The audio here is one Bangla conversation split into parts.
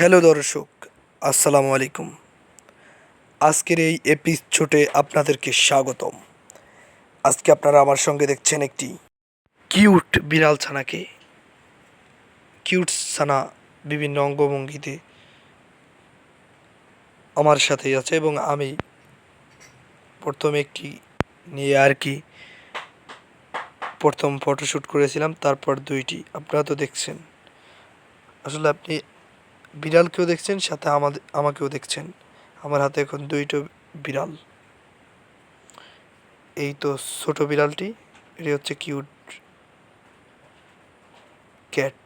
হ্যালো দর্শক, আসসালামু আলাইকুম। আজকের এই এপিসোডে আপনাদেরকে স্বাগতম। আজকে আপনারা আমার সঙ্গে দেখছেন একটি কিউট বিড়াল ছানাকে। কিউট ছানা বিভিন্ন অঙ্গভঙ্গিতে আমার সাথেই আছে এবং আমি প্রথমে একটি নিয়ে আর কি প্রথম ফটোশ্যুট করেছিলাম, তারপর দুইটি। আপনারা তো দেখছেন। আসলে আপনি বিড়ালকেও দেখছেন, সাথে আমাদের আমাকেও দেখছেন। আমার হাতে এখন দুইটো বিড়াল। এই তো ছোট বিড়ালটি, এটি হচ্ছে কিউট ক্যাট।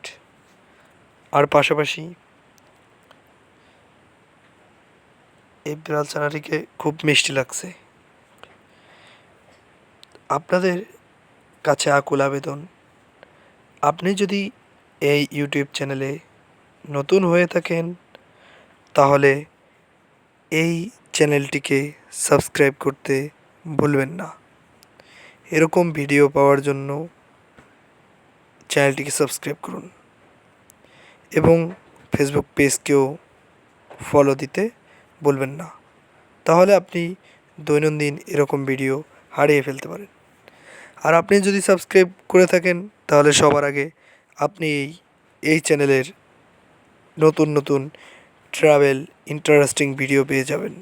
আর পাশাপাশি এই বিড়াল ছানাটিকে খুব মিষ্টি লাগছে। আপনাদের কাছে আকুল আবেদন, আপনি যদি এই ইউটিউব চ্যানেলে নতুন হয়ে থাকেন, তাহলে এই চ্যানেলটিকে সাবস্ক্রাইব করতে ভুলবেন না। এরকম ভিডিও পাওয়ার জন্য চ্যানেলটিকে সাবস্ক্রাইব করুন এবং ফেসবুক পেজকেও ফলো দিতে বলবেন না। তাহলে আপনি দৈনন্দিন এরকম ভিডিও হারিয়ে ফেলতে পারেন। আর আপনি যদি সাবস্ক্রাইব করে থাকেন, তাহলে সবার আগে আপনি এই এই চ্যানেলের নতুন নতুন ট্রাভেল ইন্টারেস্টিং ভিডিও পেয়ে যাবেন।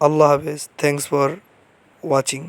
আল্লাহ হাফেজ থ্যাংকস ফর ওয়াচিং